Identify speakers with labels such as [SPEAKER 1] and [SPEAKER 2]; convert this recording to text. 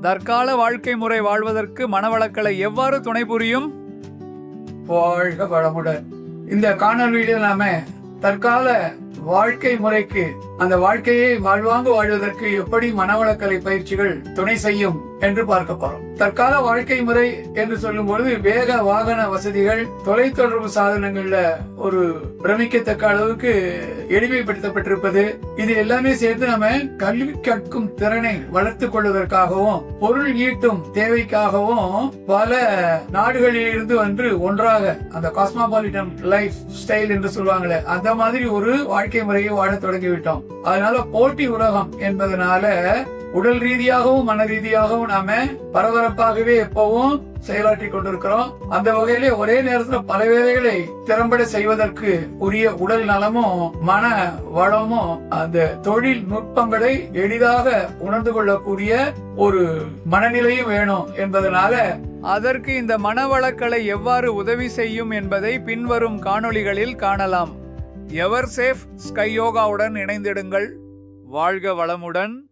[SPEAKER 1] தற்கால வாழ்க்கை முறை வாழ்வதற்கு மனவளக்கலை எவ்வாறு துணை புரியும்?
[SPEAKER 2] வாழ்க வளமுடன். இந்த காணொலியில் நாம தற்கால வாழ்க்கை முறைக்கு அந்த வாழ்க்கையை வாழ்வாங்கு வாழ்வதற்கு எப்படி மனவளக்கலை பயிற்சிகள் துணை செய்யும் என்று பார்க்க போறோம். தற்கால வாழ்க்கை முறை என்று சொல்லும் பொழுது வேக வாகன வசதிகள் தொலைத்தொடர்பு சாதனங்கள்ல ஒரு பிரமிக்கத்தக்க அளவுக்கு எளிமைப்படுத்தப்பட்டிருப்பது. இது எல்லாமே சேர்த்து நம்ம கல்வி கற்கும் திறனை வளர்த்துக் கொள்வதற்காகவும் பொருள் ஈட்டும் தேவைக்காகவும் பல நாடுகளில் இருந்து வந்து ஒன்றாக அந்த காஸ்மாபாலிட்டன் லைஃப் ஸ்டைல் என்று சொல்லுவாங்களே அந்த மாதிரி ஒரு வாழ்க்கை முறையை வாழ தொடங்கிவிட்டோம். அதனால போட்டி உலகம் என்பதனால உடல் ரீதியாகவும் மன ரீதியாகவும் நாம பரபரப்பாகவே எப்பவும் செயலாற்றி கொண்டிருக்கிறோம். அந்த வகையிலே ஒரே நேரத்துல பல வேலைகளை திறம்பட செய்வதற்கு உரிய உடல் நலமும் மன வளமும் அந்த தொழில் நுட்பங்களை எளிதாக உணர்ந்து கொள்ளக்கூடிய ஒரு மனநிலையும் வேணும் என்பதனால
[SPEAKER 1] அதற்கு இந்த மனவளக்கலை எவ்வாறு உதவி செய்யும் என்பதை பின்வரும் காணொளிகளில் காணலாம். எவர் சேஃப் ஸ்கை யோகாவுடன் இணைந்திடுங்கள். வாழ்க வளமுடன்.